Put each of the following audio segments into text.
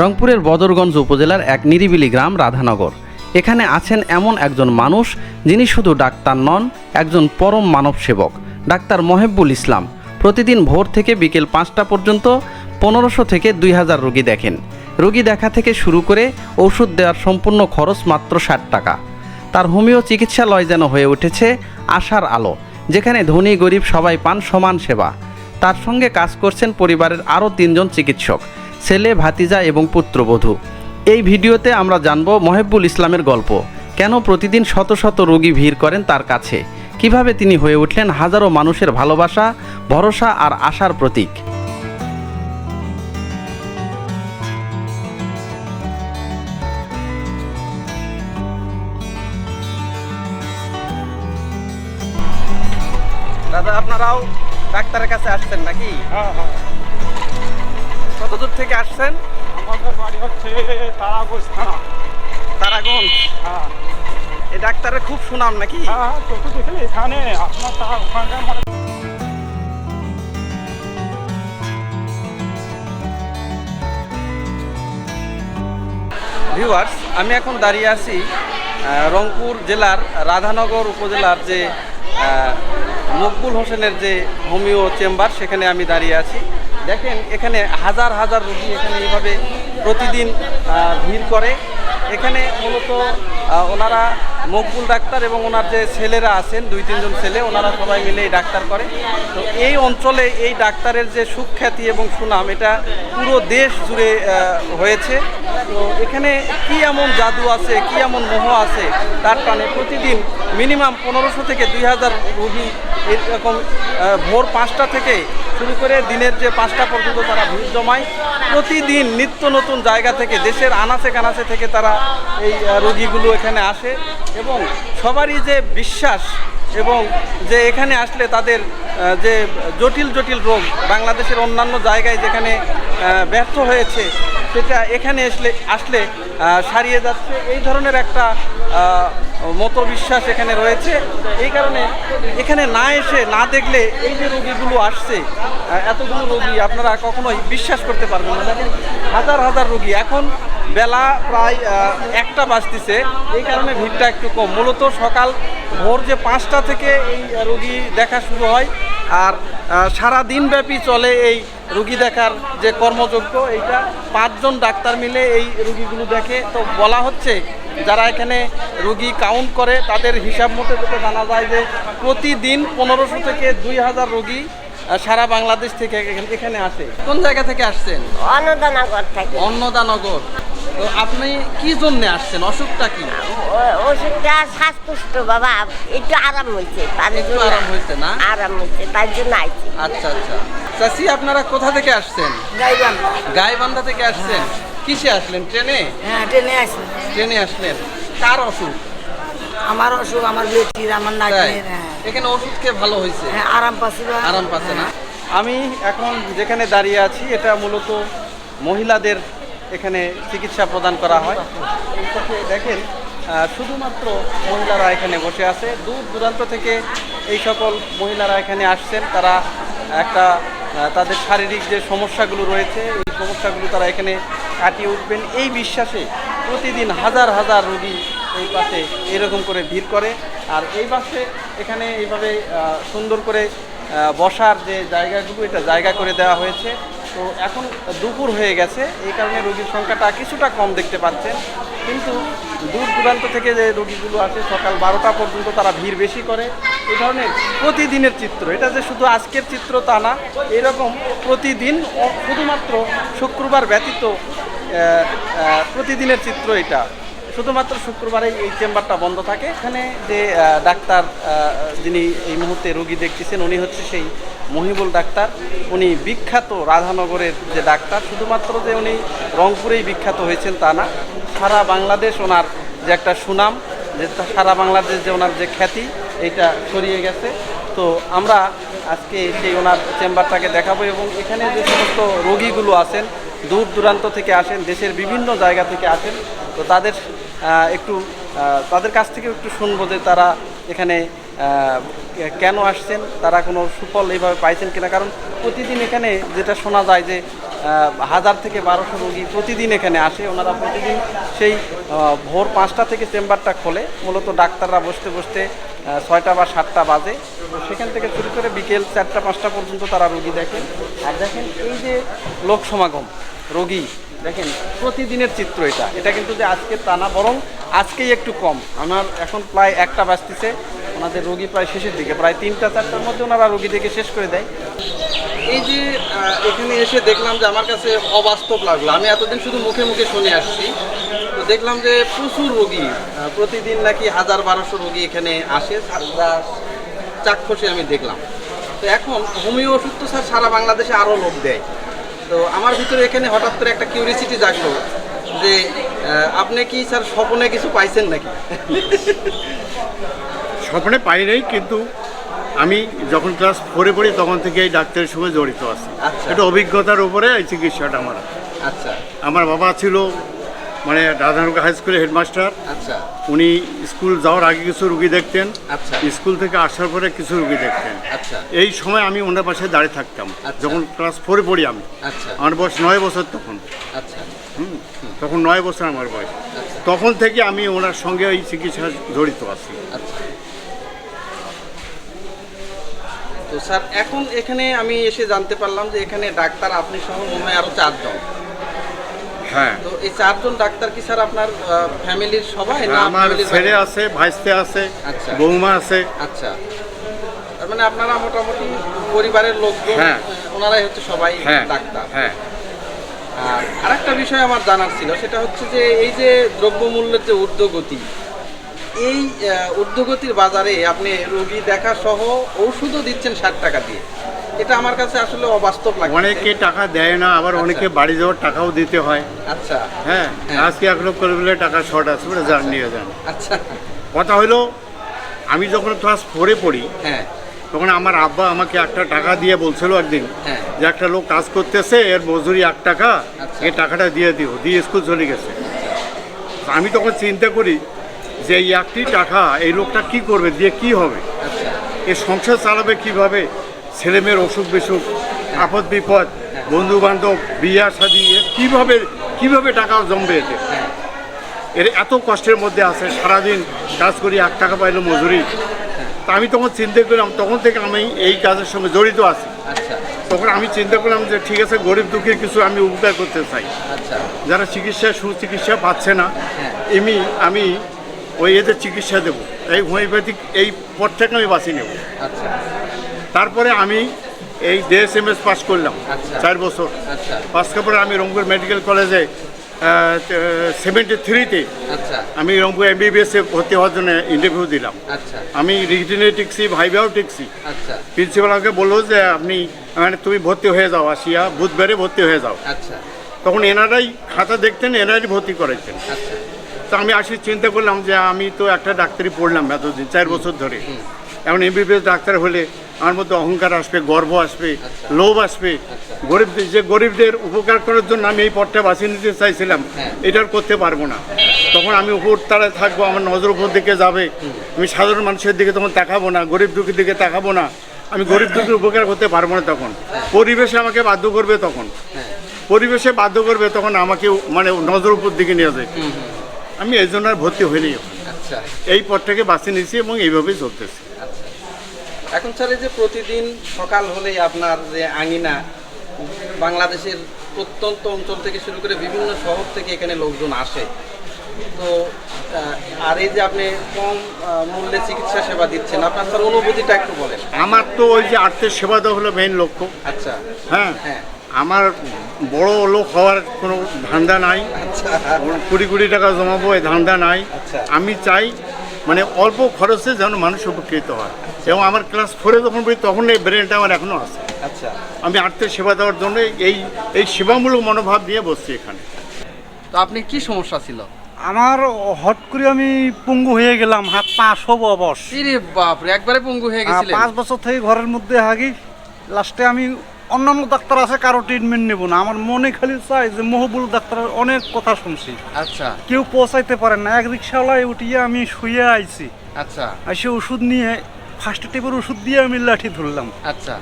রংপুরের বদরগঞ্জ উপজেলার এক নিরিবিলি গ্রাম রাধানগর। এখানে আছেন এমন একজন মানুষ যিনি শুধু ডাক্তার নন, একজন পরম মানব সেবক ডাক্তার মহেব্বুল ইসলাম। প্রতিদিন ভোর থেকে বিকেল পাঁচটা পর্যন্ত পনেরোশো থেকে দুই হাজার রোগী দেখেন। রোগী দেখা থেকে শুরু করে ওষুধ দেওয়ার সম্পূর্ণ খরচ মাত্র ষাট টাকা। তার হোমিও চিকিৎসালয় যেন হয়ে উঠেছে আশার আলো, যেখানে ধনী গরিব সবাই পান সমান সেবা। তার সঙ্গে কাজ করছেন পরিবারের আরও তিনজন চিকিৎসক। ছেলে ভাতিজা এবং পুত্রবধূ। এই ভিডিওতে আমরা জানব মহেব্বুল ইসলামের গল্প। কেন প্রতিদিন শত শত রোগী ভিড় করেন তার কাছে? কীভাবে তিনি হয়ে উঠলেন হাজারো মানুষের ভালোবাসা ভরসা আর আশার প্রতীক? দাদা আপনারাও ডাক্তারের কাছে আসছেন নাকি? হ্যাঁ হ্যাঁ। কত দূর থেকে আসছেন? আমাদের বাড়ি হচ্ছে তারাগোজ থানা তারাগঞ্জ? হ্যাঁ। এই ডাক্তারের খুব সুনাম নাকি? হ্যাঁ চোখে দেখলে এখানে আপনার তারা ওখানকার ভিউয়ার্স আমি এখন দাঁড়িয়ে আছি রংপুর জেলার রাধানগর উপজেলার যে মকবুল হোসেনের যে হোমিও চেম্বার সেখানে আমি দাঁড়িয়ে আছি। দেখেন এখানে হাজার হাজার রোগী এখানে এইভাবে প্রতিদিন ভিড় করে। এখানে মূলত ওনারা মকবুল ডাক্তার এবং ওনার যে ছেলেরা আছেন, দুই, তিনজন ছেলে, ওনারা সবাই মিলে এই ডাক্তার করে। তো এই অঞ্চলে এই ডাক্তারের যে সুখ্যাতি এবং সুনাম, এটা পুরো দেশ জুড়ে হয়েছে। তো এখানে কি এমন জাদু আছে, কি এমন মোহ আছে, তার টানে প্রতিদিন মিনিমাম পনেরোশো থেকে দুই হাজার রোগী এরকম ভোর পাঁচটা থেকে শুরু করে দিনের যে পাঁচটা পর্যন্ত তারা ভিড় জমায়। প্রতিদিন নিত্য নতুন জায়গা থেকে, দেশের আনাচে কানাচে থেকে তারা এই রোগীগুলো এখানে আসে। এবং সবারই যে বিশ্বাস এবং যে এখানে আসলে তাদের যে জটিল জটিল রোগ বাংলাদেশের অন্যান্য জায়গায় যেখানে ব্যর্থ হয়েছে, সেটা এখানে আসলে আসলে সারিয়ে যাচ্ছে। এই ধরনের একটা মতো বিশ্বাস এখানে রয়েছে। এই কারণে এখানে না এসে না দেখলে এই যে রোগীগুলো আসছে এতগুলো রোগী আপনারা কখনোই বিশ্বাস করতে পারবেন না। হাজার হাজার রোগী। এখন বেলা প্রায় একটা বাজতেছে। এই কারণে ভিড়টা একটু কম। মূলত সকাল ভোর যে পাঁচটা থেকে এই রোগী দেখা শুরু হয়, আর সারা দিনব্যাপী চলে এই রুগী দেখার যে কর্মযোগ্য, এইটা পাঁচজন ডাক্তার মিলে এই রুগীগুলো দেখে। তো বলা হচ্ছে, যারা এখানে রুগী কাউন্ট করে, তাদের হিসাব মতো যেটা জানা যায় যে প্রতিদিন পনেরোশো থেকে দুই হাজার রুগী সারা বাংলাদেশ থেকে এখানে- এখানে আসে। কোন জায়গা থেকে আসছেন? অনুদানগর থেকে। অন্নদানগর। তো আপনি কি জন্য আসছেন? অসুখটা কি? ও- ওষুধটা শ্বাসকষ্ট বাবা। একটু আরাম হয়েছে একটু আরাম হয়েছে না? আরাম হয়েছে তার জন্য আইছি। আচ্ছা আচ্ছা। চাষি আপনারা কোথা থেকে আসছেন? গাইবান গাইবান্ধা থেকে আসছেন। কিসে আসলেন? ট্রেনে? হ্যাঁ ট্রেনে আসি। ট্রেনে আসলেন। কার অসুখ? আমার অসুখ আমার বেটির আমার তাই? হ্যাঁ। এখানে ওষুধ খেয়ে ভালো হয়েছে? হ্যাঁ আরাম পাচ্ছি আরাম পাচ্ছে না? আমি এখন যেখানে দাঁড়িয়ে আছি এটা মূলত মহিলাদের এখানে চিকিৎসা প্রদান করা হয়। দেখেন শুধুমাত্র মহিলারা এখানে বসে আছে। দূর দূরান্ত থেকে এই সকল মহিলারা এখানে আসছেন। তারা একটা তাদের শারীরিক যে সমস্যাগুলো রয়েছে এই সমস্যাগুলো তারা এখানে কাটিয়ে উঠবেন। এই বিশ্বাসে প্রতিদিন হাজার হাজার রোগী এই পাশে এরকম করে ভিড় করে। আর এই পাশে এখানে এইভাবে সুন্দর করে বসার যে জায়গাগুলো এটা জায়গা করে দেওয়া হয়েছে। তো এখন দুপুর হয়ে গেছে। এই কারণে রোগীর সংখ্যাটা কিছুটা কম দেখতে পাচ্ছেন। কিন্তু দূর দূরান্ত থেকে যে রোগীগুলো আসে সকাল বারোটা পর্যন্ত তারা ভিড় বেশি করে। এই ধরনের প্রতিদিনের চিত্র, এটা যে শুধু আজকের চিত্র তা না, এরকম প্রতিদিন শুধুমাত্র শুক্রবার ব্যতীত প্রতিদিনের চিত্র এটা। শুধুমাত্র শুক্রবারে এই চেম্বারটা বন্ধ থাকে। এখানে যে ডাক্তার যিনি এই মুহূর্তে রোগী দেখতেছেন, উনি হচ্ছে সেই মহিবুল ডাক্তার। উনি বিখ্যাত রাধানগরের যে ডাক্তার, শুধুমাত্র যে উনি রংপুরেই বিখ্যাত হয়েছেন তা না, সারা বাংলাদেশ ওনার যে একটা সুনাম, যে সারা বাংলাদেশ যে ওনার যে খ্যাতি এটা ছড়িয়ে গেছে। তো আমরা আজকে সেই ওনার চেম্বারটাকে দেখাবো এবং এখানে যে সমস্ত রোগীগুলো আছেন, দূর দূরান্ত থেকে আসেন, দেশের বিভিন্ন জায়গা থেকে আসেন তো তাদের একটু তাদের কাছ থেকে একটু শুনব যে তারা এখানে কেন আসছেন, তারা কোনো সুফল এইভাবে পাইছেন কিনা? কারণ প্রতিদিন এখানে যেটা শোনা যায় যে হাজার থেকে বারোশো রোগী প্রতিদিন এখানে আসে। ওনারা প্রতিদিন সেই ভোর পাঁচটা থেকে চেম্বারটা খোলে। মূলত ডাক্তাররা বসতে বসতে ছয়টা বা সাতটা বাজে। সেখান থেকে শুরু করে বিকেল চারটা, পাঁচটা পর্যন্ত তারা রোগী দেখেন। আর দেখেন এই যে লোক সমাগম রোগী দেখেন, প্রতিদিনের চিত্র এটা। এটা কিন্তু যে আজকে তা না, বরং আজকেই একটু কম। আমার এখন প্রায় একটা বাজতেছে। ওনাদের রোগী প্রায় শেষের দিকে, প্রায় তিনটা, চারটার মধ্যে ওনারা রোগী দেখে শেষ করে দেয়। এই যে এখানে এসে দেখলাম যে আমার কাছে অবাস্তব লাগল। আমি এতদিন শুধু মুখে মুখে শুনে আসছি। তো দেখলাম যে প্রচুর রোগী প্রতিদিন নাকি হাজার বারোশো রোগী এখানে আসে। চাক্ষুষে আমি দেখলাম। তো এখন হোমিও ওষুধ তো স্যার সারা বাংলাদেশে আরও লোক দেয়। তো আমার ভিতরে এখানে হঠাৎ করে একটা কিউরিসিটি জাগলো যে আপনি কি স্যার স্বপ্নে কিছু পাইছেন নাকি? স্বপ্নে পাই নাই কিন্তু আমি যখন ক্লাস ফোরে পড়ি তখন থেকে এই ডাক্তারের সঙ্গে জড়িত আছি। একটা এটা অভিজ্ঞতার উপরে এই চিকিৎসাটা আমার। আচ্ছা। আমার বাবা ছিল মানে রাধানগর হাই স্কুলের হেডমাস্টার। আচ্ছা। উনি স্কুল যাওয়ার আগে কিছু রুগী দেখতেন। আচ্ছা। স্কুল থেকে আসার পরে কিছু রুগী দেখতেন। আচ্ছা। এই সময় আমি ওনার পাশে দাঁড়িয়ে থাকতাম। আচ্ছা। যখন ক্লাস ফোরে পড়ি আমি। আচ্ছা। আমার বয়স নয় বছর তখন। আচ্ছা। হুম, তখন নয় বছর আমার বয়স। তখন থেকে আমি ওনার সঙ্গে এই চিকিৎসা জড়িত আছি। আচ্ছা। তো স্যার এখন এখানে আমি এসে জানতে পারলাম যে এখানে ডাক্তার আপনি সহ মনে হয় আরও চারজন। হ্যাঁ। তো এই চারজন ডাক্তার কি স্যার আপনার ফ্যামিলির সবাই না আমার ছেলে আছে ভাইস্তে আছে আচ্ছা। বৌমা আছে। আচ্ছা। তার মানে আপনারা মোটামুটি পরিবারের লোকজন হ্যাঁ। ওনারাই হচ্ছে সবাই হ্যাঁ। ডাক্তার। হ্যাঁ। আর আরেকটা বিষয় আমার জানার ছিল সেটা হচ্ছে যে এই যে দ্রব্যমূল্যের যে ঊর্ধ্বগতি এই ঊর্ধ্বগতির বাজারে আপনি রোগী দেখা সহ ওষুধও দিচ্ছেন ষাট টাকা দিয়ে। এটা আমার কাছে আসলে অবাস্তব লাগে অনেকে টাকা দেয় না আবার আচ্ছা। অনেকে বাড়ি যাওয়ার টাকাও দিতে হয়। আচ্ছা। হ্যাঁ হ্যাঁ। আজকে এক লোক করে বলে টাকা শর্ট আছে বলে যান নিয়ে যান। আচ্ছা। কথা হলো আমি যখন ক্লাস ফোরে পড়ি হ্যাঁ। তখন আমার আব্বা আমাকে একটা টাকা দিয়ে বলছিল একদিন হ্যাঁ। যে একটা লোক কাজ করতেছে এর মজুরি এক টাকা আচ্ছা। এই টাকাটা দিয়ে দিও দিয়ে স্কুল চলে গেছে। আমি তখন চিন্তা করি যে এই একটি টাকা এই লোকটা কি করবে দিয়ে কি হবে? আচ্ছা। এ সংসার চালাবে কীভাবে? ছেলে মেয়ের অসুখ বিসুখ আপদ বিপদ বন্ধু বান্ধব বিয়া শাদি এ কীভাবে কীভাবে টাকা জমবে এতে? এর এত কষ্টের মধ্যে আছে সারাদিন কাজ করি এক টাকা পাইলো মজুরি। তা আমি তখন চিন্তা করলাম তখন থেকে আমি এই কাজের সঙ্গে জড়িত আছি। আচ্ছা। তখন আমি চিন্তা করলাম যে ঠিক আছে গরিব দুঃখের কিছু আমি উপকার করতে চাই। আচ্ছা। যারা চিকিৎসা সুচিকিৎসা পাচ্ছে না হ্যাঁ। এমনি আমি ওই এদের চিকিৎসা দেবো। এই হোমিওপ্যাথিক এই পথ থেকে আমি বাঁচিয়ে নেব। আচ্ছা। তারপরে আমি এই দেএস এম এস পাস করলাম আচ্ছা। চার বছর। আচ্ছা। পাস করার পরে আমি রংপুর মেডিকেল কলেজে সেভেন্টি থ্রিতে আচ্ছা। আমি রংপুর এমবিবিএস এ ভর্তি হওয়ার জন্য ইন্টারভিউ দিলাম। আচ্ছা। আমি রিটিনে টিকছি ভাইভাও টিকছি আচ্ছা। প্রিন্সিপাল আমাকে বলল যে আপনি মানে তুমি ভর্তি হয়ে যাও আসিয়া বুধবারে ভর্তি হয়ে যাও। আচ্ছা। তখন এনারাই খাতা দেখতেন এনারাই ভর্তি করেছেন আচ্ছা। তো আমি আসি চিন্তা করলাম যে আমি তো একটা ডাক্তারি পড়লাম এতদিন চার বছর ধরে। এখন এমবিবিএস ডাক্তার হলে আমার মধ্যে অহংকার আসবে গর্ব আসবে লোভ আসবে। গরিবদের যে গরিবদের উপকার করার জন্য আমি এই পথটা বাছিয়ে নিতে চাইছিলাম হ্যাঁ। এটার করতে পারব না। তখন আমি উপর তারায় থাকব আমার নজর উপর দিকে যাবে। আমি সাধারণ মানুষের দিকে তখন তাকাবো না গরিব দুঃখের দিকে তাকাবো না। আমি গরিব দুঃখের উপকার করতে পারব না তখন। পরিবেশে আমাকে বাধ্য করবে তখন। হ্যাঁ। পরিবেশে বাধ্য করবে তখন আমাকে মানে নজর উপর দিকে নিয়ে যায় আমি এই জন্য আর ভর্তি হইনি। আচ্ছা। এই পথটাকে বাছিয়ে নিয়েছি এবং এইভাবেই চলতেছে। আচ্ছা এখন স্যার এই যে প্রতিদিন সকাল হলেই আপনার যে আঙিনা বাংলাদেশের প্রত্যন্ত অঞ্চল থেকে শুরু করে বিভিন্ন শহর থেকে এখানে লোকজন আসে। তো আর এই যে আপনি কম মূল্যে চিকিৎসা সেবা দিচ্ছেন আপনার স্যার অনুভূতিটা একটু বলেন। আমার তো ওই যে আর্থের সেবা দেওয়া হলো মেইন লক্ষ্য। আচ্ছা। হ্যাঁ হ্যাঁ। আমার বড় লোক হওয়ার কোনো ধান্দা নাই। আচ্ছা। কুড়ি কোটি টাকা জমাবো এই ধান্দা নাই। আচ্ছা। আমি চাই মানে অল্প খরচে যেন মানুষ উপকৃত হয়। এবং আমার ক্লাস ফোরে যখন পড়ি তখন এই ব্রেনটা আমার এখনও আছে। আচ্ছা। আমি আর্থের সেবা দেওয়ার জন্য এই এই সেবামূলক মনোভাব নিয়ে বসছি এখানে। তো আপনি কি সমস্যা ছিল? আমার হট করে আমি পঙ্গু হয়ে গেলাম হাত পা সব অবশ। বাপরে একবারে পঙ্গু হয়ে আহ, গেছিলেন। পাঁচ বছর থেকে ঘরের মধ্যে হাগি। লাস্টে আমি অন্যান্য ডাক্তার আছে কারও ট্রিটমেন্ট নেব না। আমার মনে খালি চাই যে মহবুল ডাক্তারের অনেক কথা শুনছি। আচ্ছা। কেউ পৌঁছাইতে পারে না। এক রিক্সাওয়ালায় উঠিয়ে আমি শুয়ে আইছি। আচ্ছা। এসে ওষুধ নিয়ে ফার্স্ট টিপের ওষুধ দিয়ে আমি লাঠি ধরলাম। আচ্ছা।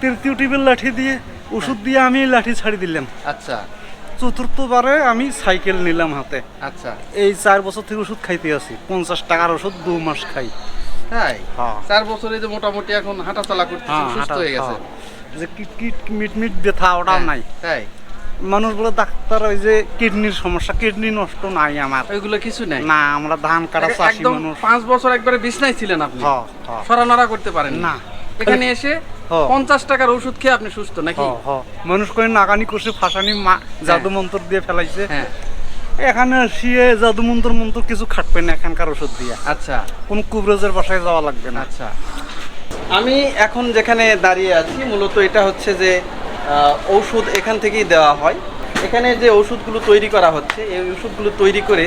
তৃতীয় টিপের লাঠি দিয়ে ওষুধ দিয়ে আমি লাঠি ছাড়ি দিলাম। আচ্ছা। চতুর্থবারে আমি সাইকেল নিলাম হাতে। আচ্ছা। এই চার বছর থেকে ওষুধ খাইতে আছি। পঞ্চাশ টাকার ওষুধ দু মাস খাই। তাই? হ্যাঁ। চার বছরে যে মোটামুটি এখন হাঁটা চলা করতে হ্যাঁ, সুস্থ হয়ে গেছে। যে কিট কিট মিট মিট ব্যথা ওটাও হ্যাঁ, নাই। তাই? মানুষ বলে ডাক্তার ওই যে কিডনির সমস্যা কিডনি নষ্ট নাই আমার। ওইগুলো কিছু নাই? না আমরা ধান কাটা চাষি মানুষ। পাঁচ বছর একবারে বিছনায় ছিলেন আপনি? হ্যাঁ, হ্যাঁ। সরানড়া করতে পারেন না। এখানে এসে হ্যাঁ। পঞ্চাশ টাকার ওষুধ খেয়ে আপনি সুস্থ নাকি। মানুষ কই নাগানি করছে ফাঁসানি মা জাদু মন্ত্র দিয়ে ফেলাইছে। হ্যাঁ। এখানে শিয়ে জাদু মন্ত্র মন্ত্র কিছু খাটবে না এখানকার ওষুধ দিয়ে। আচ্ছা। কোন কুবরেজের বাসায় যাওয়া লাগবে না। আচ্ছা। আমি এখন যেখানে দাঁড়িয়ে আছি, মূলত এটা হচ্ছে যে ঔষধ এখান থেকেই দেওয়া হয়। এখানে যে ওষুধগুলো তৈরি করা হচ্ছে, এই ওষুধগুলো তৈরি করে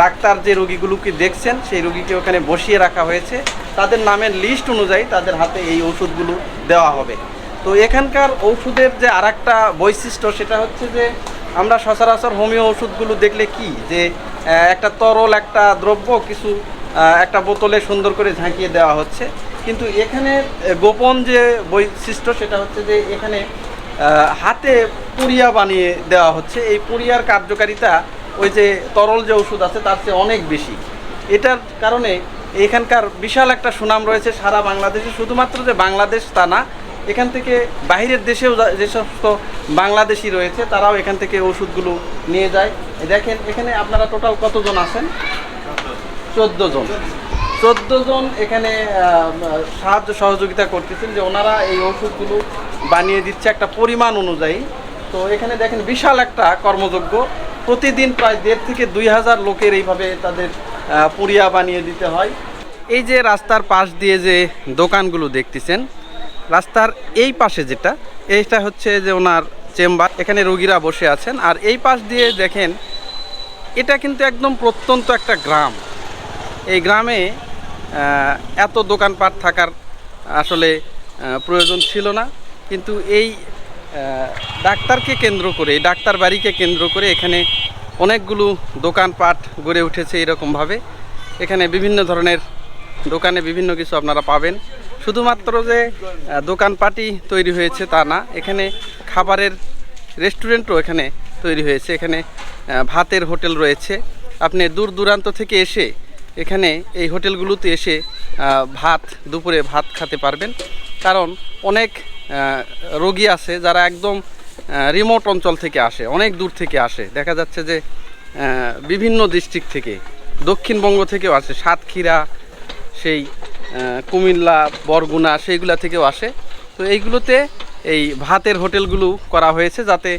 ডাক্তার যে রোগীগুলোকে দেখছেন, সেই রোগীকে ওখানে বসিয়ে রাখা হয়েছে। তাদের নামের লিস্ট অনুযায়ী তাদের হাতে এই ওষুধগুলো দেওয়া হবে। তো এখানকার ওষুধের যে আর বৈশিষ্ট্য, সেটা হচ্ছে যে, আমরা সচরাচর হোমিও ওষুধগুলো দেখলে কি, যে একটা তরল একটা দ্রব্য কিছু একটা বোতলে সুন্দর করে ঝাঁকিয়ে দেওয়া হচ্ছে। কিন্তু এখানে গোপন যে বৈশিষ্ট্য সেটা হচ্ছে যে এখানে হাতে পুরিয়া বানিয়ে দেওয়া হচ্ছে। এই পুরিয়ার কার্যকারিতা, ওই যে তরল যে ওষুধ আছে, তার চেয়ে অনেক বেশি। এটার কারণে এখানকার বিশাল একটা সুনাম রয়েছে সারা বাংলাদেশে। শুধুমাত্র যে বাংলাদেশ তা না, এখান থেকে বাইরের দেশেও যে সমস্ত বাংলাদেশি রয়েছে, তারাও এখান থেকে ওষুধগুলো নিয়ে যায়। দেখেন, এখানে আপনারা টোটাল কতজন আছেন? চোদ্দ জন। চোদ্দ জন এখানে সাহায্য সহযোগিতা করতেছেন যে ওনারা এই ওষুধগুলো বানিয়ে দিচ্ছে একটা পরিমাণ অনুযায়ী। তো এখানে দেখেন বিশাল একটা কর্মযোগ্য প্রতিদিন প্রায় দেড় থেকে দুই হাজার লোকের এইভাবে তাদের পুরিয়া বানিয়ে দিতে হয়। এই যে রাস্তার পাশ দিয়ে যে দোকানগুলো দেখতেছেন, রাস্তার এই পাশে যেটা, এইটা হচ্ছে যে ওনার চেম্বার। এখানে রোগীরা বসে আছেন। আর এই পাশ দিয়ে দেখেন, এটা কিন্তু একদম প্রত্যন্ত একটা গ্রাম। এই গ্রামে এত দোকানপাট থাকার আসলে প্রয়োজন ছিল না। কিন্তু এই ডাক্তারকে কেন্দ্র করে ডাক্তার বাড়িকে কেন্দ্র করে এখানে অনেকগুলো দোকানপাট গড়ে উঠেছে এরকমভাবে। এখানে বিভিন্ন ধরনের দোকানে বিভিন্ন কিছু আপনারা পাবেন। শুধুমাত্র যে দোকানপাটই তৈরি হয়েছে তা না, এখানে খাবারের রেস্টুরেন্টও এখানে তৈরি হয়েছে। এখানে ভাতের হোটেল রয়েছে। আপনি দূর দূরান্ত থেকে এসে এখানে এই হোটেলগুলোতে এসে ভাত, দুপুরে ভাত খেতে পারবেন। কারণ অনেক রোগী আছে যারা একদম রিমোট অঞ্চল থেকে আসে, অনেক দূর থেকে আসে। দেখা যাচ্ছে যে বিভিন্ন ডিস্ট্রিক্ট থেকে, দক্ষিণবঙ্গ থেকেও আসে, সাতক্ষীরা, সেই কুমিল্লা, বরগুনা সেইগুলা থেকেও আসে। তো এইগুলোতে এই ভাতের হোটেলগুলো করা হয়েছে যাতে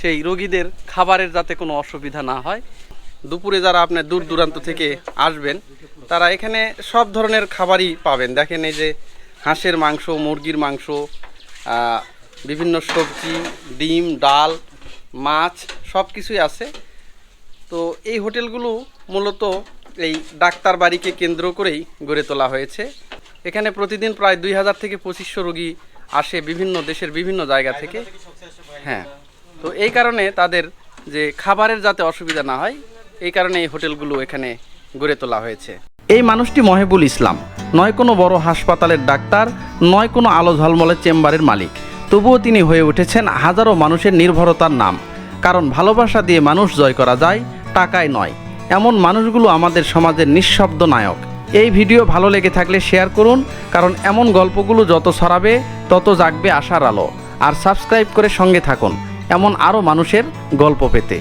সেই রোগীদের খাবারের যাতে কোনো অসুবিধা না হয়। দুপুরে যারা আপনার দূর দূরান্ত থেকে আসবেন, তারা এখানে সব ধরনের খাবারই পাবেন। দেখেন এই যে হাঁসের মাংস, মুরগির মাংস বিভিন্ন সবজি, ডিম, ডাল, মাছ সব কিছুই আছে। তো এই হোটেলগুলো মূলত এই ডাক্তার বাড়িকে কেন্দ্র করেই গড়ে তোলা হয়েছে। এখানে প্রতিদিন প্রায় দুই হাজার থেকে পঁচিশশো রোগী আসে বিভিন্ন দেশের বিভিন্ন জায়গা থেকে। হ্যাঁ তো এই কারণে তাদের যে খাবারের যাতে অসুবিধা না হয় এই কারণে এই হোটেলগুলো এখানে গড়ে তোলা হয়েছে। এই মানুষটি মহেবুল ইসলাম। নয় কোনো বড় হাসপাতালের ডাক্তার, নয় কোনো আলো ঝলমলের চেম্বারের মালিক। তবুও তিনি হয়ে উঠেছেন হাজারো মানুষের নির্ভরতার নাম। কারণ ভালোবাসা দিয়ে মানুষ জয় করা যায়, টাকায় নয়। এমন মানুষগুলো আমাদের সমাজের নিঃশব্দ নায়ক। এই ভিডিও ভালো লেগে থাকলে শেয়ার করুন, কারণ এমন গল্পগুলো যত ছড়াবে, তত জাগবে আশার আলো। আর সাবস্ক্রাইব করে সঙ্গে থাকুন, এমন আরও মানুষের গল্প পেতে।